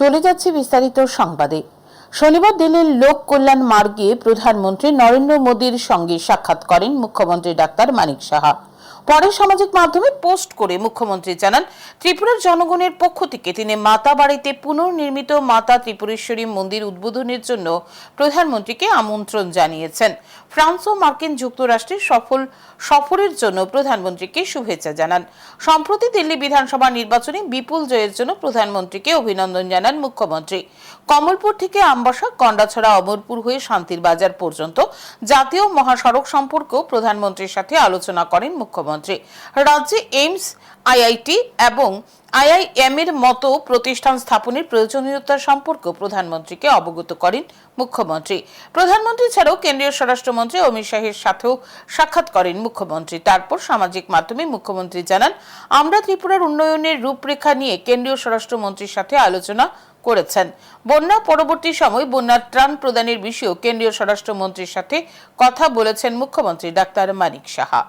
চলে যাচ্ছে বিস্তারিত সংবাদে। শনিবার দিল্লির লোক কল্যাণ মার্গে প্রধানমন্ত্রী নরেন্দ্র মোদীর সঙ্গে সাক্ষাৎ করেন মুখ্যমন্ত্রী ডাক্তার মানিক সাহা। পরে সামাজিক মাধ্যমে পোস্ট করে মুখ্যমন্ত্রী জানান, ত্রিপুরার জনগণের পক্ষ থেকে তিনি মাতা বাড়িতে পুনর্নির্মিত মাতা ত্রিপুরেশ্বরী মন্দির উদ্বোধনের জন্য প্রধানমন্ত্রীকে আমন্ত্রণ জানিয়েছেন। ফ্রান্স ও মার্কিন যুক্তরাষ্ট্রের সফল, সফরের জন্য প্রধানমন্ত্রীকে শুভেচ্ছা জানান। সম্প্রতি দিল্লি বিধানসভা নির্বাচনে বিপুল জয়ের জন্য প্রধানমন্ত্রীকে অভিনন্দন জানান মুখ্যমন্ত্রী। কমলপুর থেকে আমবাসা কন্ডাছড়া অমরপুর হয়ে শান্তির বাজার পর্যন্ত জাতীয় মহাসড়ক সম্পর্কেও প্রধানমন্ত্রীর সাথে আলোচনা করেন মুখ্যমন্ত্রী। রাজ্যে এইমস, আইআইটি এবং আইআইএম এর মতো প্রতিষ্ঠান স্থাপনের প্রয়োজনীয়তা সম্পর্কে প্রধানমন্ত্রীকে অবগত করেন মুখ্যমন্ত্রী। প্রধানমন্ত্রী ছাড়াও কেন্দ্রীয় স্বরাষ্ট্রমন্ত্রী অমিত শাহের সাথেও সাক্ষাৎ করেন মুখ্যমন্ত্রী। তারপর সামাজিক মাধ্যমে মুখ্যমন্ত্রী জানান, আমরা ত্রিপুরার উন্নয়নের রূপরেখা নিয়ে কেন্দ্রীয় স্বরাষ্ট্রমন্ত্রীর সাথে আলোচনা করেছেন। বন্যা পরবর্তী সময় বন্যার ত্রাণ প্রদানের বিষয়েও কেন্দ্রীয় স্বরাষ্ট্রমন্ত্রীর সাথে কথা বলেছেন মুখ্যমন্ত্রী ডাক্তার মানিক সাহা।